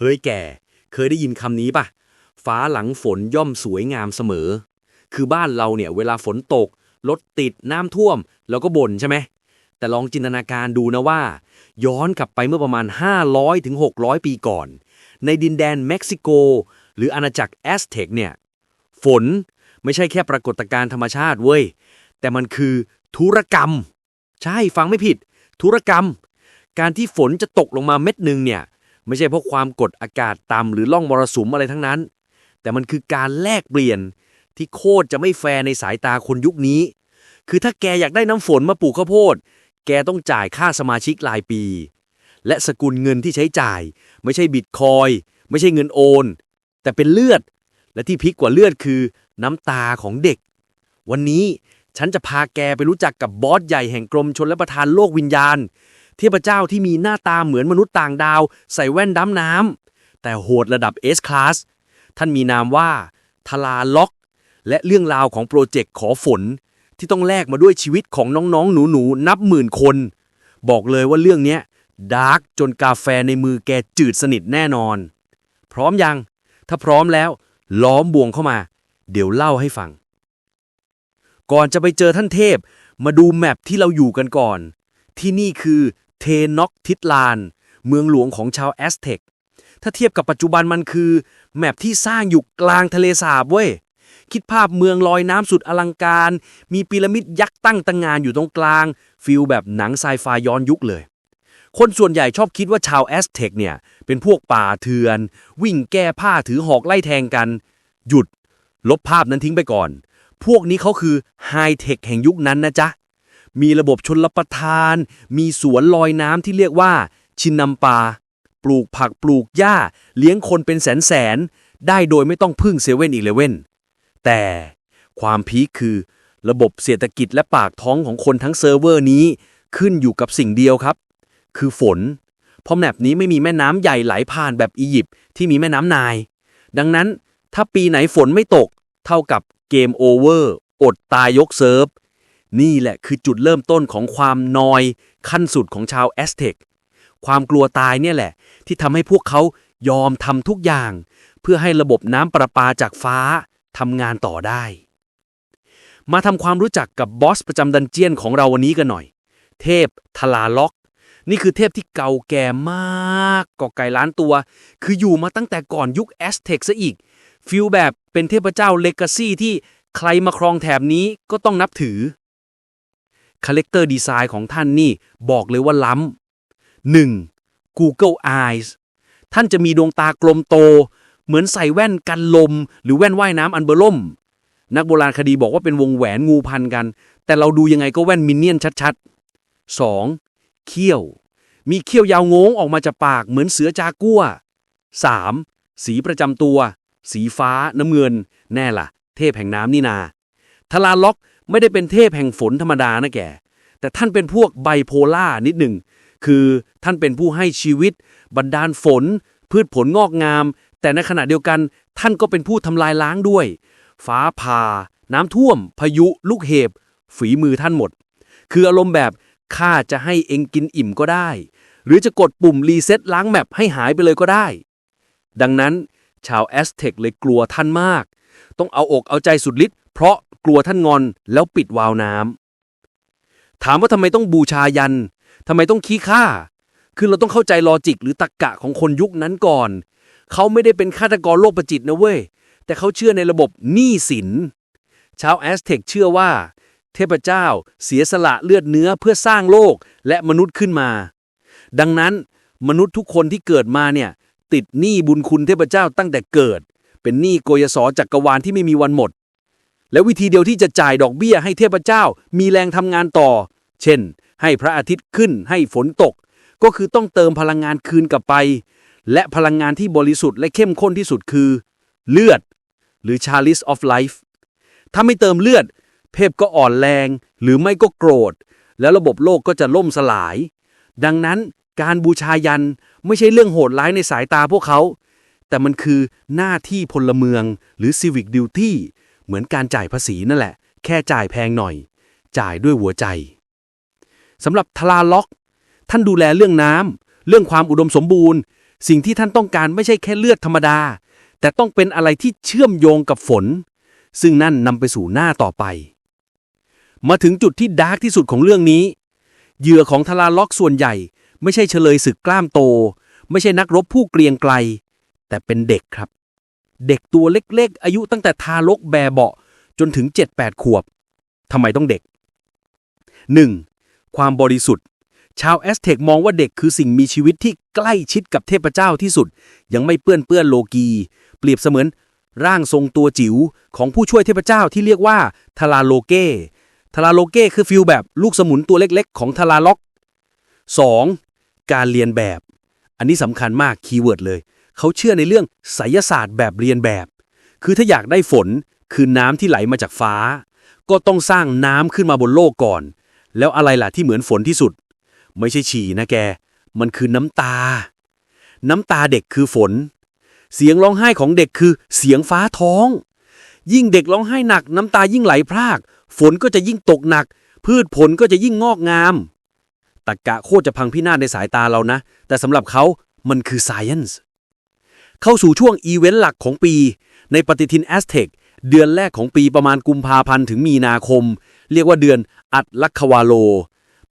เฮ้ยแกเคยได้ยินคำนี้ปะฟ้าหลังฝนย่อมสวยงามเสมอ คือบ้านเราเนี่ยเวลาฝนตก รถติดน้ำท่วม แล้วก็บ่นใช่ไหม แต่ลองจินตนาการดูนะว่า ย้อนกลับไปเมื่อประมาณ500ถึงปีก่อน ในดินแดนเม็กซิโก หรืออาณาจักรแอสเท็กเนี่ย ฝนไม่ใช่แค่ปรากฏการณ์ธรรมชาติเว้ย แต่มันคือธุรกรรม ใช่ฟังไม่ผิด ธุรกรรม การที่ฝนจะตกลงมาเม็ดหนึ่งเนี่ย ไม่ใช่เพราะความกดอากาศต่ำหรือล่องมรสุมอะไรทั้งนั้น แต่มันคือการแลกเปลี่ยนที่โคตรจะไม่แฟร์ในสายตาคนยุคนี้ คือถ้าแกอยากได้น้ำฝนมาปลูกข้าวโพด แกต้องจ่ายค่าสมาชิกรายปี และสกุลเงินที่ใช้จ่าย ไม่ใช่บิตคอยไม่ใช่เงินโอน แต่เป็นเลือด และที่พิกกว่าเลือดคือ น้ำตาของเด็ก วันนี้ฉันจะพาแกไปรู้จักกับบอสใหญ่แห่งกรมชนและประทานโลกวิญญาณ เทพเจ้าที่มีหน้าตาเหมือนมนุษย์ต่างดาว ใส่แว่นดำน้ำแต่โหดระดับ S Class ท่านมีนามว่าทลาล็อก และเรื่องราวของโปรเจกต์ขอฝน ที่ต้องแลกมาด้วยชีวิตของน้องๆ หนูๆนับหมื่นคน บอกเลยว่าเรื่องเนี้ยดาร์กจนกาแฟในมือแกจืดสนิทแน่นอน พร้อมยัง ถ้าพร้อมแล้ว ล้อมบวงเข้ามา เดี๋ยวเล่าให้ฟัง ก่อนจะไปเจอท่านเทพ มาดูแมปที่เราอยู่กันก่อน ที่นี่คือ เทน็อกทิตลาน เมืองหลวงของชาวแอสเท็กถ้าเทียบกับปัจจุบันมันคือ แมปที่สร้างอยู่กลางทะเลสาบเว้ย คิดภาพเมืองลอยน้ำสุดอลังการ มีพีระมิดยักษ์ตั้งตังงานอยู่ตรงกลาง ฟิลแบบหนังไซไฟย้อนยุคเลย คนส่วนใหญ่ชอบคิดว่าชาวแอสเท็กเนี่ย เป็นพวกป่าเถื่อน วิ่งแก้ผ้าถือหอกไล่แทงกัน หยุด ลบภาพนั้นทิ้งไปก่อน พวกนี้เขาคือไฮเทคแห่งยุคนั้นนะจ๊ะ มีระบบชนรับประทาน มีสวนลอยน้ำที่เรียกว่า ชินนำปา ปลูกผักปลูกหญ้า เลี้ยงคนเป็นแสนแสน ได้โดยไม่ต้องพึ่งเซเว่นอีเลเว่นแต่ความพีคคือ ระบบเศรษฐกิจและปากท้องของคนทั้งเซิร์ฟเวอร์นี้ ขึ้นอยู่กับสิ่งเดียวครับ คือฝนเพราะแมปนี้ไม่มีแม่น้ำใหญ่ไหลผ่านแบบอียิปต์ที่มีแม่น้ำนาย ดังนั้นถ้าปีไหนฝนไม่ตก เท่ากับเกมโอเวอร์ อดตายยกเซิร์ฟ นี่แหละคือจุดเริ่มต้นของความนอย ขั้นสุดของชาวแอสเท็กความกลัวตายเนี่ยแหละ ที่ทำให้พวกเขายอมทำทุกอย่าง เพื่อให้ระบบน้ำประปาจากฟ้าทำงานต่อได้ มาทำความรู้จักกับบอสประจำดันเจียนของเราวันนี้กันหน่อย เทพทลาล็อก นี่คือเทพที่เก่าแก่มากกว่าไก่ล้านตัว คืออยู่มาตั้งแต่ก่อนยุคแอสเท็กซะอีกฟิลแบบเป็นเทพเจ้าเลกาซี่ที่ใครมาครองแถบนี้ก็ต้องนับถือ คาแรคเตอร์ดีไซน์ของท่านนี่บอกเลยว่าล้ำ 1. Google Eyes ท่านจะมีดวงตากลมโต เหมือนใส่แว่นกันลม หรือแว่นว่ายน้ำอันเบอร์ล่ม นักโบราณคดีบอกว่าเป็นวงแหวนงูพันกัน แต่เราดูยังไงก็แว่นมินเนี่ยนชัดๆ 2. เขี้ยว มีเขี้ยวยาวงงออกมาจากปากเหมือนเสือจากัว 3. สีประจำตัว สีฟ้าน้ำเงิน แน่ล่ะ เทพแห่งน้ำนี่นาทลาล็อก ไม่ได้เป็นเทพแห่งฝนธรรมดานะแก แต่ท่านเป็นพวกไบโพล่านิดหนึ่ง คือท่านเป็นผู้ให้ชีวิต บันดาลฝน พืชผลงอกงาม แต่ในขณะเดียวกันท่านก็เป็นผู้ทำลายล้างด้วย ฟ้าผ่า น้ำท่วม พายุ ลูกเห็บ ฝีมือท่านหมด คืออารมณ์แบบข้าจะให้เองกินอิ่มก็ได้ หรือจะกดปุ่มรีเซ็ตล้างแมปให้หายไปเลยก็ได้ ดังนั้นชาวแอสเท็กเลยกลัวท่านมาก ต้องเอาอกเอาใจสุดฤทธิ์เพราะ กลัวท่านงอนแล้วปิดวาล์วน้ำถามว่าทำไมต้องบูชายันทำไมต้องขี้ข้าคือเราต้องเข้าใจลอจิกหรือตรรกกะของคนยุคนั้นก่อน เขาไม่ได้เป็นฆาตกรโรคประจิตนะเว้ย แต่เขาเชื่อในระบบหนี้สิน ชาวแอสเท็กเชื่อว่า เทพเจ้าเสียสละเลือดเนื้อเพื่อสร้างโลกและมนุษย์ขึ้นมา ดังนั้นมนุษย์ทุกคนที่เกิดมาเนี่ยติดหนี้บุญคุณเทพเจ้าตั้งแต่เกิด เป็นหนี้โกยศจักรวาลที่ไม่มีวันหมด และวิธีเดียวที่จะจ่ายดอกเบี้ยให้เทพเจ้ามีแรงทำงานต่อ เช่น ให้พระอาทิตย์ขึ้นให้ฝนตก ก็คือต้องเติมพลังงานคืนกลับไป และพลังงานที่บริสุทธิ์และเข้มข้นที่สุดคือ เลือด หรือ chalice of life ถ้าไม่เติมเลือด เพพก็อ่อนแรง หรือไม่ก็โกรธ แล้วระบบโลกก็จะล่มสลาย ดังนั้นการบูชายันไม่ใช่เรื่องโหดร้ายในสายตาพวกเขา แต่มันคือหน้าที่พลเมืองหรือ civic duty เหมือนการจ่ายภาษีนั่นแหละ แค่จ่ายแพงหน่อย จ่ายด้วยหัวใจสำหรับทลาล็อก ท่านดูแลเรื่องน้ำเรื่องความอุดมสมบูรณ์ สิ่งที่ท่านต้องการไม่ใช่แค่เลือดธรรมดา แต่ต้องเป็นอะไรที่เชื่อมโยงกับฝน ซึ่งนั่นนำไปสู่หน้าต่อไป มาถึงจุดที่ดาร์กที่สุดของเรื่องนี้เหยื่อของทาราล็อกส่วนใหญ่ ไม่ใช่เฉลยศึกกล้ามโต ไม่ใช่นักรบผู้เกรียงไกล แต่เป็นเด็กครับ เด็กตัวเล็ก ๆ อายุตั้งแต่ทารกแบเบาจนถึง 7-8 ขวบทำไมต้องเด็ก 1. ความบริสุทธิ์ ชาวแอสเท็กมองว่าเด็กคือสิ่งมีชีวิตที่ใกล้ชิดกับเทพเจ้าที่สุด ยังไม่เปื้อนเปื้อนโลกี เปรียบเสมือนร่างทรงตัวจิ๋วของผู้ช่วยเทพเจ้าที่เรียกว่าทาราโลเก้ทาราโลเก้คือฟิลแบบลูกสมุนตัวเล็กๆ ของทาราล็อก 2. การเรียนแบบ อันนี้สำคัญมากคีย์เวิร์ดเลย เขาเชื่อในเรื่องไสยศาสตร์แบบเรียนแบบ คือถ้าอยากได้ฝนคือน้ำที่ไหลมาจากฟ้า ก็ต้องสร้างน้ำขึ้นมาบนโลกก่อน แล้วอะไรล่ะที่เหมือนฝนที่สุด ไม่ใช่ฉี่นะแก มันคือน้ำตา น้ำตาเด็กคือฝน เสียงร้องไห้ของเด็กคือเสียงฟ้าท้อง ยิ่งเด็กร้องไห้หนัก น้ำตายิ่งไหลพราก ฝนก็จะยิ่งตกหนัก พืชผลก็จะยิ่งงอกงามตรกกะโคตรจะพังพินาศในสายตาเรานะ แต่สำหรับเขามันคือ science เข้าสู่ช่วงอีเวนต์หลักของปี ในปฏิทินแอสเท็กเดือนแรกของปีประมาณกุมภาพันธ์ถึงมีนาคม เรียกว่าเดือนอัดลัคควาโล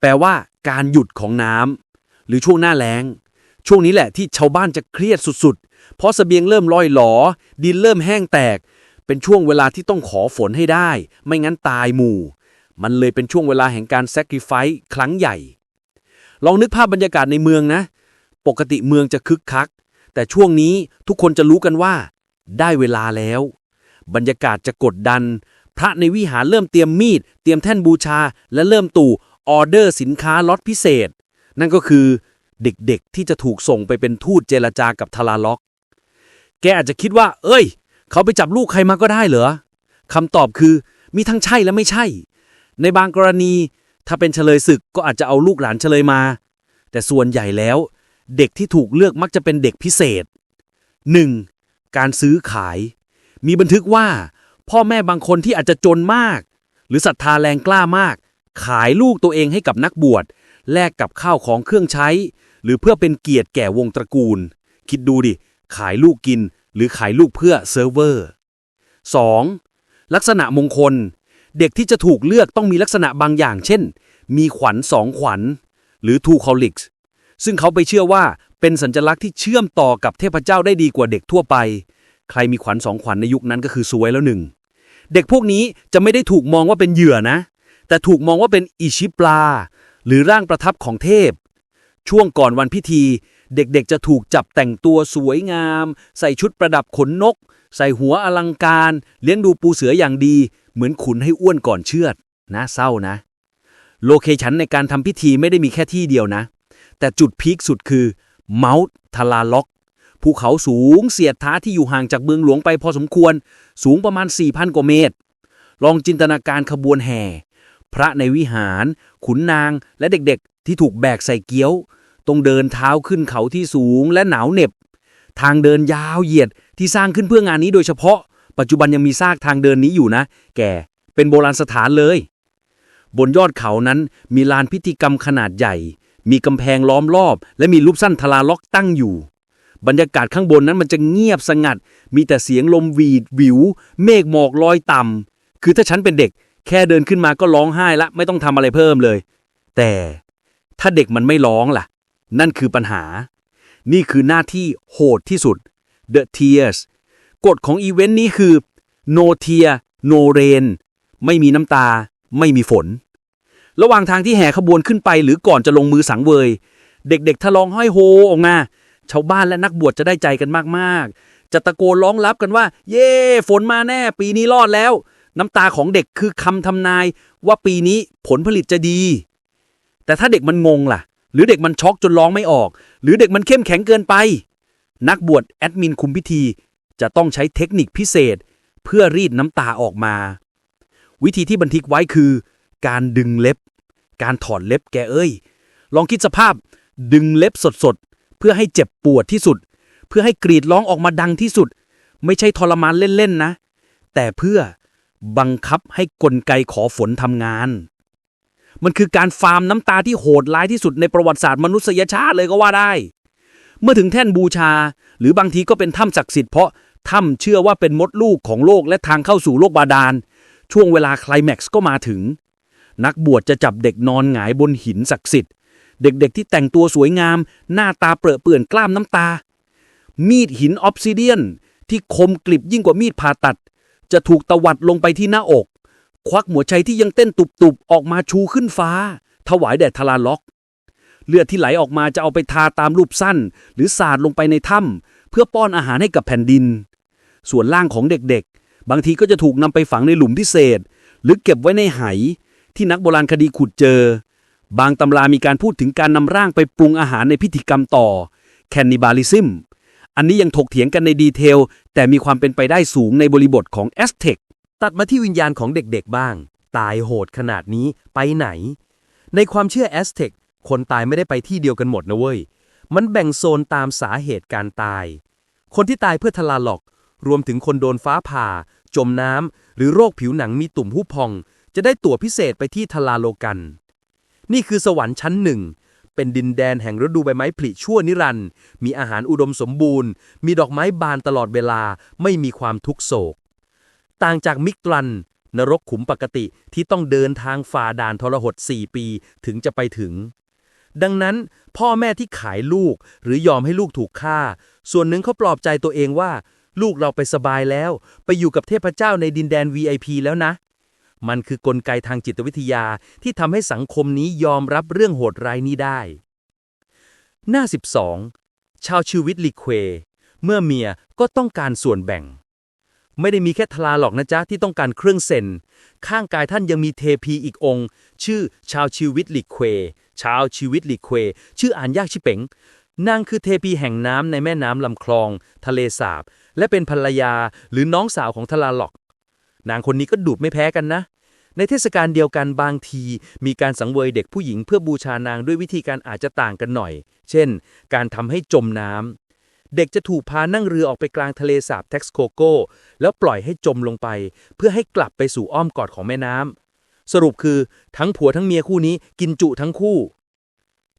แปลว่าการหยุดของน้ำหรือช่วงหน้าแล้ง ช่วงนี้แหละที่ชาวบ้านจะเครียดสุดๆ เพราะเสบียงเริ่มล่อยหลอ ดินเริ่มแห้งแตก เป็นช่วงเวลาที่ต้องขอฝนให้ได้ ไม่งั้นตายหมู่ มันเลยเป็นช่วงเวลาแห่งการ sacrifice ครั้งใหญ่ ลองนึกภาพบรรยากาศในเมืองนะ ปกติเมืองจะคึกคัก แต่ช่วงนี้ทุกคนจะรู้กันว่า ได้เวลาแล้ว บรรยากาศจะกดดัน พระในวิหารเริ่มเตรียมมีด เตรียมแท่นบูชา และเริ่มตู่ออเดอร์สินค้าล็อตพิเศษ นั่นก็คือเด็กๆที่จะถูกส่งไปเป็นทูตเจรจากับทาราล็อก แกอาจจะคิดว่า เอ้ย เขาไปจับลูกใครมาก็ได้เหรอคำตอบคือมีทั้งใช่และไม่ใช่ ในบางกรณีถ้าเป็นเฉลยศึกก็อาจจะเอาลูกหลานเฉลยมา แต่ส่วนใหญ่แล้ว เด็กที่ถูกเลือกมักจะเป็นเด็กพิเศษ 1. การซื้อขาย มีบันทึกว่า พ่อแม่บางคนที่อาจจะจนมาก หรือศรัทธาแรงกล้ามาก ขายลูกตัวเองให้กับนักบวชแลกกับข้าวของเครื่องใช้ หรือเพื่อเป็นเกียรติแก่วงตระกูล คิดดูดิ ขายลูกกิน หรือขายลูกเพื่อเซิร์ฟเวอร์ 2. ลักษณะมงคล เด็กที่จะถูกเลือกต้องมีลักษณะบางอย่าง เช่น มีขวัญสองขวัญ หรือ two colics ซึ่งเขาไปเชื่อว่าเป็นสัญลักษณ์ที่เชื่อมต่อกับเทพเจ้าได้ดีกว่าเด็กทั่วไป ใครมีขวัญสองขวัญในยุคนั้นก็คือซวยแล้วหนึ่ง เด็กพวกนี้จะไม่ได้ถูกมองว่าเป็นเหยื่อนะ แต่ถูกมองว่าเป็นอิชิปลา หรือร่างประทับของเทพ ช่วงก่อนวันพิธี เด็กๆจะถูกจับแต่งตัวสวยงาม ใส่ชุดประดับขนนก ใส่หัวอลังการ เลี้ยงดูปูเสืออย่างดี เหมือนขุนให้อ้วนก่อนเชือด นะเศร้านะ โลเคชันในการทำพิธีไม่ได้มีแค่ที่เดียวนะ แต่จุดพีคสุดคือเมาส์ทาราล็อกภูเขาสูงเสียดท้าที่อยู่ห่างจากเมืองหลวงไปพอสมควร สูงประมาณ 4,000 กว่าเมตร ลองจินตนาการขบวนแห่ พระในวิหาร ขุนนางและเด็กๆ ที่ถูกแบกใส่เกี้ยว ต้องเดินเท้าขึ้นเขาที่สูงและหนาวเหน็บ ทางเดินยาวเหยียดที่สร้างขึ้นเพื่องานนี้โดยเฉพาะ ปัจจุบันยังมีซากทางเดินนี้อยู่นะ แกเป็นโบราณสถานเลย บนยอดเขานั้นมีลานพิธีกรรมขนาดใหญ่ มีกำแพงล้อมรอบ และมีรูปสั้นทลาล็อกตั้งอยู่ บรรยากาศข้างบนนั้นมันจะเงียบสงัด มีแต่เสียงลมหวีดวิว เมฆหมอกลอยต่ำคือถ้าฉันเป็นเด็ก แค่เดินขึ้นมาก็ร้องไห้ละไม่ต้องทำอะไรเพิ่มเลย แต่ถ้าเด็กมันไม่ร้องล่ะ นั่นคือปัญหา นี่คือหน้าที่โหดที่สุด The Tears กฎของอีเวนต์นี้คือ No tear no rain ไม่มีน้ำตา ไม่มีฝน ระหว่างทางที่แห่ขบวนขึ้นไปหรือก่อนจะลงมือสังเวย เด็กๆทะลองห้อยโฮออกมาชาวบ้านและนักบวชจะได้ใจกันมากๆ จะตะโกนร้องรับกันว่า เย่ฝนมาแน่ ปีนี้รอดแล้ว น้ำตาของเด็กคือคำทำนายว่าปีนี้ผลผลิตจะดี แต่ถ้าเด็กมันงงล่ะ หรือเด็กมันช็อกจนร้องไม่ออก หรือเด็กมันเข้มแข็งเกินไป นักบวชแอดมินคุมพิธี จะต้องใช้เทคนิคพิเศษ เพื่อรีดน้ำตาออกมา วิธีที่บันทึกไว้คือ การดึงเล็บ การถอดเล็บแกเอ้ย ลองคิดสภาพดึงเล็บสดๆ เพื่อให้เจ็บปวดที่สุด เพื่อให้กรีดร้องออกมาดังที่สุด ไม่ใช่ทรมานเล่นๆนะ แต่เพื่อบังคับให้กลไกขอฝนทำงาน มันคือการฟาร์มน้ำตาที่โหดร้ายที่สุดในประวัติศาสตร์มนุษยชาติเลยก็ว่าได้ เมื่อถึงแท่นบูชา หรือบางทีก็เป็นถ้ำศักดิ์สิทธิ์เพราะถ้ำเชื่อว่าเป็นมดลูกของโลกและทางเข้าสู่โลกบาดาล ช่วงเวลาคลแม็กซ์ก็มาถึง นักบวชจะจับเด็กนอนหงายบนหินศักดิ์สิทธิ์ เด็กๆที่แต่งตัวสวยงาม หน้าตาเปรอะเปื่อนกล้ามน้ำตา มีดหินออฟซิเดียน ที่คมกลิบยิ่งกว่ามีดผ่าตัด จะถูกตวัดลงไปที่หน้าอก ควักหัวใจที่ยังเต้นตุบๆ ออกมาชูขึ้นฟ้า ถวายแด่ทาราล็อกเลือดที่ไหลออกมาจะเอาไปทาตามรูปสั้น หรือสาดลงไปในถ้ำเพื่อป้อนอาหารให้กับแผ่นดิน ส่วนล่างของเด็กๆ บางทีก็จะถูกนำไปฝังในหลุมพิเศษ หรือเก็บไว้ในไห ที่นักโบราณคดีขุดเจอ บางตำรามีการพูดถึงการนำร่างไปปรุงอาหารในพิธีกรรมต่อแคนนิบาลิซึมอันนี้ยังถกเถียงกันในดีเทล แต่มีความเป็นไปได้สูงในบริบทของแอสเท็กตัดมาที่วิญญาณของเด็กๆบ้าง ตายโหดขนาดนี้ไปไหน ในความเชื่อแอสเท็กคนตายไม่ได้ไปที่เดียวกันหมดนะเว้ย มันแบ่งโซนตามสาเหตุการตาย คนที่ตายเพื่อทลาหลอก รวมถึงคนโดนฟ้าผ่า จมน้ำ หรือโรคผิวหนังมีตุ่มหุบพอง จะได้ตั๋วพิเศษไปที่ทลาโลกัน นี่คือสวรรค์ชั้นหนึ่ง เป็นดินแดนแห่งฤดูใบไม้ผลิชั่วนิรันด์มีอาหารอุดมสมบูรณ์ มีดอกไม้บานตลอดเวลาไม่มีความทุกโศก ต่างจากมิกตรัน นรกขุมปกติที่ต้องเดินทางฝ่าด่านทรหด4 ปีถึงจะไปถึงดังนั้นพ่อแม่ที่ขายลูกหรือยอมให้ลูกถูกฆ่า ส่วนหนึ่งเขาปลอบใจตัวเองว่า ลูกเราไปสบายแล้ว ไปอยู่กับเทพเจ้าในดินแดน VIP แล้วนะ มันคือกลไกทางจิตวิทยาที่ทำให้สังคมนี้ยอมรับเรื่องโหดร้ายนี้ได้ หน้า 12 ชาวชีวิตลิเควเมื่อเมียก็ต้องการส่วนแบ่ง ไม่ได้มีแค่ทลาหรอกนะจ๊ะที่ต้องการเครื่องเซนข้างกายท่านยังมีเทพีอีกองค์ ชื่อชาวชีวิตลิเควชาวชีวิตลิเควชื่ออ่านยากชิเป๋งนางคือเทพีแห่งน้ำในแม่น้ำลำคลอง ทะเลสาบ และเป็นภรรยาหรือน้องสาวของทลาหลอก นางคนนี้ก็ดุไม่แพ้กันนะ ในเทศกาลเดียวกันบางที มีการสังเวยเด็กผู้หญิงเพื่อบูชานางด้วยวิธีการอาจจะต่างกันหน่อย เช่น การทำให้จมน้ำ เด็กจะถูกพานั่งเรือออกไปกลางทะเลสาบเท็กซ์โคโกแล้วปล่อยให้จมลงไป เพื่อให้กลับไปสู่อ้อมกอดของแม่น้ำสรุปคือทั้งผัวทั้งเมียคู่นี้กินจุทั้งคู่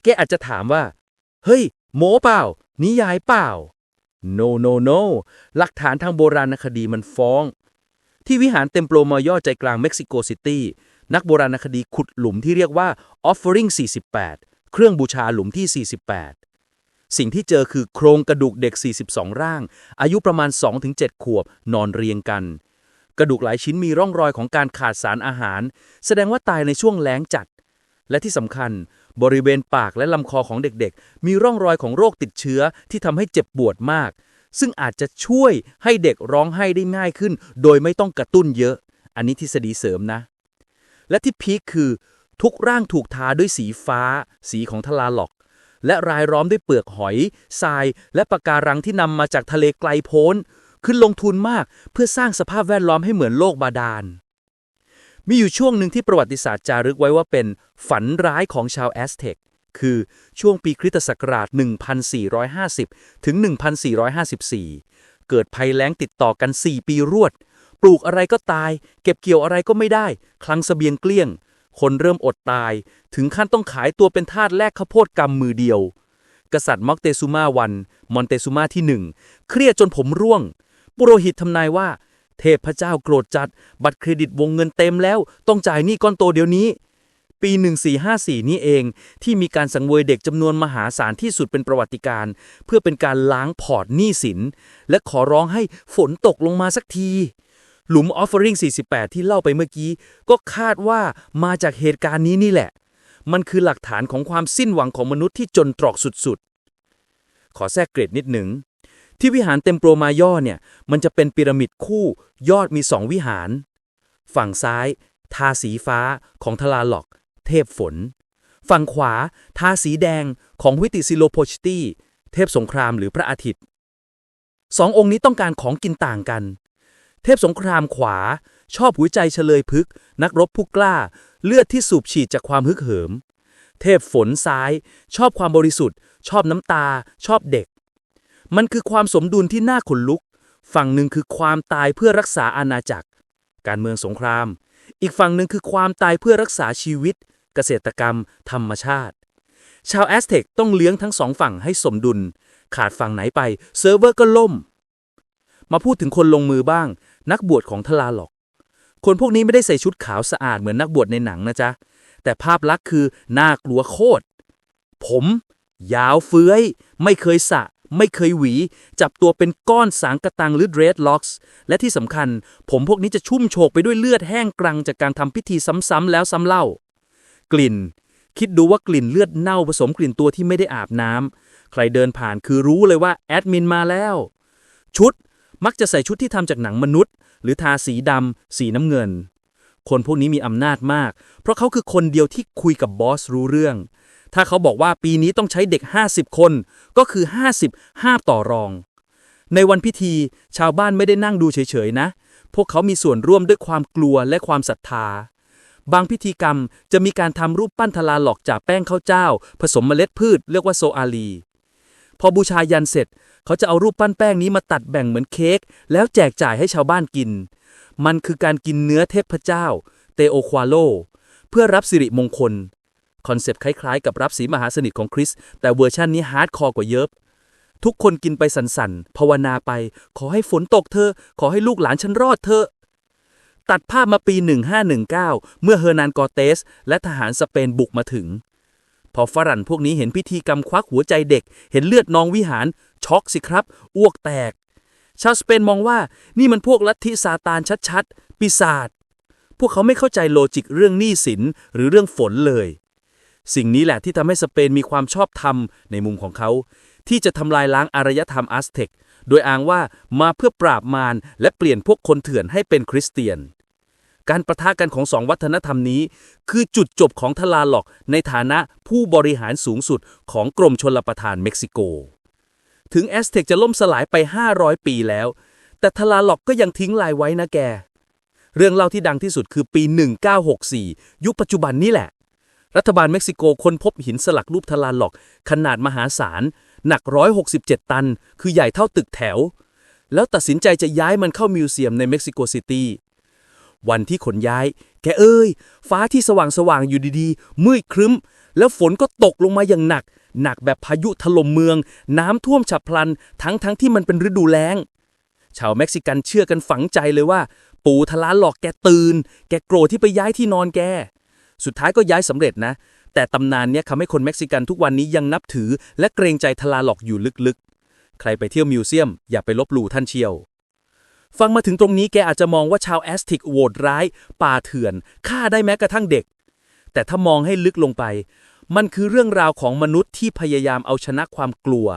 แกอาจจะถามว่า เฮ้ย โมเปล่า นิยายเปล่า no no no หลักฐานทางโบราณคดีมันฟ้อง ที่วิหารเต็มโปรมอย่อใจกลางเม็กซิโกซิตี้นักโบราณคดีขุดหลุมที่เรียกว่า offering 48 เครื่องบูชาหลุมที่ 48 สิ่งที่เจอคือโครงกระดูกเด็ก 42 ร่าง อายุประมาณ 2-7 ขวบ นอนเรียงกัน กระดูกหลายชิ้นมีร่องรอยของการขาดสารอาหาร แสดงว่าตายในช่วงแล้งจัด และที่สำคัญ บริเวณปากและลำคอของเด็กๆ มีร่องรอยของโรคติดเชื้อที่ทำให้เจ็บปวดมาก ซึ่งอาจจะช่วยให้เด็กร้องไห้ได้ง่ายขึ้น โดยไม่ต้องกระตุ้นเยอะ อันนี้ทฤษฎีเสริมนะ และที่พีคคือ ทุกร่างถูกทาด้วยสีฟ้า สีของทลาหลอก และรายล้อมด้วยเปลือกหอย ทราย และปะการังที่นำมาจากทะเลไกลโพ้นขึ้นลงทุนมากเพื่อสร้างสภาพแวดล้อมให้เหมือนโลกบาดาลมีอยู่ช่วงหนึ่งที่ประวัติศาสตร์จารึกไว้ว่าเป็นฝันร้ายของชาวแอสเท็ก คือช่วงปีคริสตศักราช 1450 ถึง 1454 เกิดภัยแล้งติดต่อกัน 4 ปีรวด ปลูกอะไรก็ตาย เก็บเกี่ยวอะไรก็ไม่ได้ คลังสเสบียงเกลี้ยง คนเริ่มอดตาย ถึงขั้นต้องขายตัวเป็นทาสแลกข้าวโพดกำมือเดียว กษัตริย์มอกเตซูมาวัน มอนเตซูมาที่หนึ่งเครียดจนผมร่วง ปุโรหิตทำนายว่า เทพพระเจ้าโกรธจัด บัตรเครดิตวงเงินเต็มแล้ว ต้องจ่ายหนี้ก้อนโตเดี๋ยวนี้ ปี 1454 นี้เองที่มีการสังเวยเด็กจำนวนมหาศาลที่สุดเป็นประวัติการ เพื่อเป็นการล้างพอร์ตหนี้สิน และขอร้องให้ฝนตกลงมาสักที หลุม Offering 48 ที่เล่าไปเมื่อกี้ ก็คาดว่ามาจากเหตุการณ์นี้นี่แหละ มันคือหลักฐานของความสิ้นหวังของมนุษย์ที่จนตรอกสุดๆ ขอแทรกเกรดนิดหนึ่งที่วิหารเต็มโปรมาย่อเนี่ยมันจะเป็นพีระมิดคู่ยอดมีสองวิหาร ฝั่งซ้าย ทาสีฟ้าของทลาหลอก เทพฝน ฝั่งขวา ทาสีแดงของวิติซิโลโพชตี้เทพสงครามหรือพระอาทิตย์สององค์นี้ต้องการของกินต่างกัน เทพสงครามขวา ชอบหัวใจเฉลยพึก นักรบผู้กล้า เลือดที่สูบฉีดจากความฮึกเหิม เทพฝนซ้าย ชอบความบริสุทธิ์ ชอบน้ำตา ชอบเด็ก มันคือความสมดุลที่น่าขนลุก ฝั่งหนึ่งคือความตายเพื่อรักษาอาณาจักร การเมืองสงคราม อีกฝั่งหนึ่งคือความตายเพื่อรักษาชีวิต เกษตรกรรม ธรรมชาติ ชาวแอสเท็กต้องเลี้ยงทั้งสองฝั่งให้สมดุล ขาดฝั่งไหนไปเซิร์ฟเวอร์ก็ล่ม มาพูดถึงคนลงมือบ้าง นักบวชของทลาหลอก คนพวกนี้ไม่ได้ใส่ชุดขาวสะอาดเหมือนนักบวชในหนังนะจ๊ะ แต่ภาพลักษณ์คือน่ากลัวโคตร ผม ยาวเฟื้อยไม่เคยสระไม่เคยหวี จับตัวเป็นก้อนสางกระตังหรือ dreadlocks และที่สำคัญ ผมพวกนี้จะชุ่มโชกไปด้วยเลือดแห้งกรังจากการทำพิธีซ้ำๆแล้วซ้ำเล่า กลิ่น คิดดูว่ากลิ่นเลือดเน่าผสมกลิ่นตัวที่ไม่ได้อาบน้ำใครเดินผ่านคือรู้เลยว่าแอดมินมาแล้ว ชุดมักจะใส่ชุดที่ทำจากหนังมนุษย์ หรือทาสีดำสีน้ำเงิน คนพวกนี้มีอำนาจมาก เพราะเขาคือคนเดียวที่คุยกับบอสรู้เรื่อง ถ้าเขาบอกว่าปีนี้ต้องใช้เด็ก 50 คน ก็คือ 50 ห้าต่อรอง ในวันพิธีชาวบ้านไม่ได้นั่งดูเฉยๆนะ พวกเขามีส่วนร่วมด้วยความกลัวและความศรัทธา บางพิธีกรรมจะมีการทำรูปปั้นทลาหลอกจากแป้งข้าวเจ้า ผสมเมล็ดพืชเรียกว่าโซอาลี พอบูชายันเสร็จ เขาจะเอารูปปั้นแป้งนี้มาตัดแบ่งเหมือนเค้กแล้วแจกจ่ายให้ชาวบ้านกิน มันคือการกินเนื้อเทพเจ้า เตโอควาโล เพื่อรับสิริมงคล คอนเซปต์คล้ายๆ กับรับสีมหาสนิทของคริส แต่เวอร์ชันนี้ฮาร์ดคอร์กว่าเยอะทุกคนกินไปสันๆภาวนาไป ขอให้ฝนตกเธอ ขอให้ลูกหลานฉันรอดเถอ ตัดภาพมาปี 1519 เมื่อเฮอร์นานกอเตส และทหารสเปนบุกมาถึง พอฝรั่งพวกนี้เห็นพิธีกรรมควักหัวใจเด็ก เห็นเลือดนองวิหาร ช็อกสิครับ อ้วกแตก ชาวสเปนมองว่านี่มันพวกลัทธิซาตานชัดๆ ปีศาจ พวกเขาไม่เข้าใจโลจิกเรื่องหนี้สินหรือเรื่องฝนเลย สิ่งนี้แหละที่ทำให้สเปนมีความชอบธรรมในมุมของเขา ที่จะทำลายล้างอารยธรรมอัสเท็ก โดยอ้างว่ามาเพื่อปราบมารและเปลี่ยนพวกคนเถื่อนให้เป็นคริสเตียน การประทะกันของสองวัฒนธรรมนี้ คือจุดจบของทลาหลอกในฐานะผู้บริหารสูงสุดของกรมชลประทานเม็กซิโก ถึงแอสเท็กจะล่มสลายไป 500 ปีแล้ว แต่ทลาหลอกก็ยังทิ้งลายไว้นะแก เรื่องเล่าที่ดังที่สุดคือปี 1964 ยุคปัจจุบันนี่แหละรัฐบาลเม็กซิโกค้นพบหินสลักรูปทลาหลอกขนาดมหาศาล หนัก 167 ตัน คือใหญ่เท่าตึกแถว แล้วตัดสินใจจะย้ายมันเข้ามิวเซียมในเม็กซิโกซิตี้ วันที่ขนย้าย แกเอ้ย ฟ้าที่สว่างสว่างๆ อยู่ดีๆ มืดครึ้ม แล้วฝนก็ตกลงมาอย่างหนัก หนักแบบพายุถล่มเมือง น้ำท่วมฉับพลัน ทั้งๆทที่มันเป็นฤดูแล้ง ชาวเม็กซิกันเชื่อกันฝังใจเลยว่า ปู่ทลาหลอกแกตื่น แกโกรธที่ไปย้ายที่นอนแก สุดท้ายก็ย้ายสำเร็จนะ แต่ตำนานเนี้ยทำให้คนเม็กซิกันทุกวันนี้ยังนับถือ และเกรงใจทลาหลอกอยู่ลึกๆ ใครไปเที่ยวมิวเซียม อย่าไปลบหลู่ท่านเชียว ฟังมาถึงตรงนี้แกอาจจะมองว่าชาวแอสติกโหวตร้าย ป่าเถื่อนฆ่าได้แม้กระทั่งเด็ก แต่ถ้ามองให้ลึกลงไป มันคือเรื่องราวของมนุษย์ที่พยายามเอาชนะความกลัว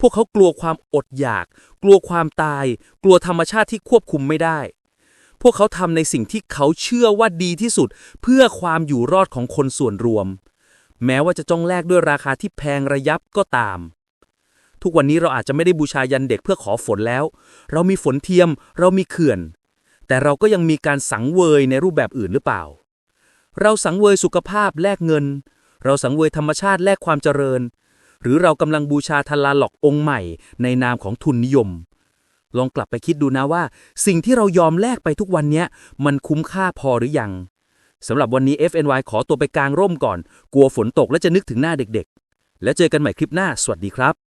พวกเขากลัวความอดอยาก กลัวความตาย กลัวธรรมชาติที่ควบคุมไม่ได้ พวกเขาทำในสิ่งที่เขาเชื่อว่าดีที่สุด เพื่อความอยู่รอดของคนส่วนรวม แม้ว่าจะต้องแลกด้วยราคาที่แพงระยับก็ตาม ทุกวันนี้เราอาจจะไม่ได้บูชายันเด็กเพื่อขอฝนแล้ว เรามีฝนเทียม เรามีเขื่อน แต่เราก็ยังมีการสังเวยในรูปแบบอื่นหรือเปล่า เราสังเวยสุขภาพแลกเงิน เราสังเวยธรรมชาติแลกความเจริญ หรือเรากำลังบูชาทลาหลอกองค์ใหม่ในนามของทุนนิยม ลองกลับไปคิดดูนะว่า สิ่งที่เรายอมแลกไปทุกวันนี้มันคุ้มค่าพอหรือยังสำหรับวันนี้ FNY ขอตัวไปกลางร่มก่อน กลัวฝนตกและจะนึกถึงหน้าเด็กๆ แล้วเจอกันใหม่คลิปหน้า สวัสดีครับ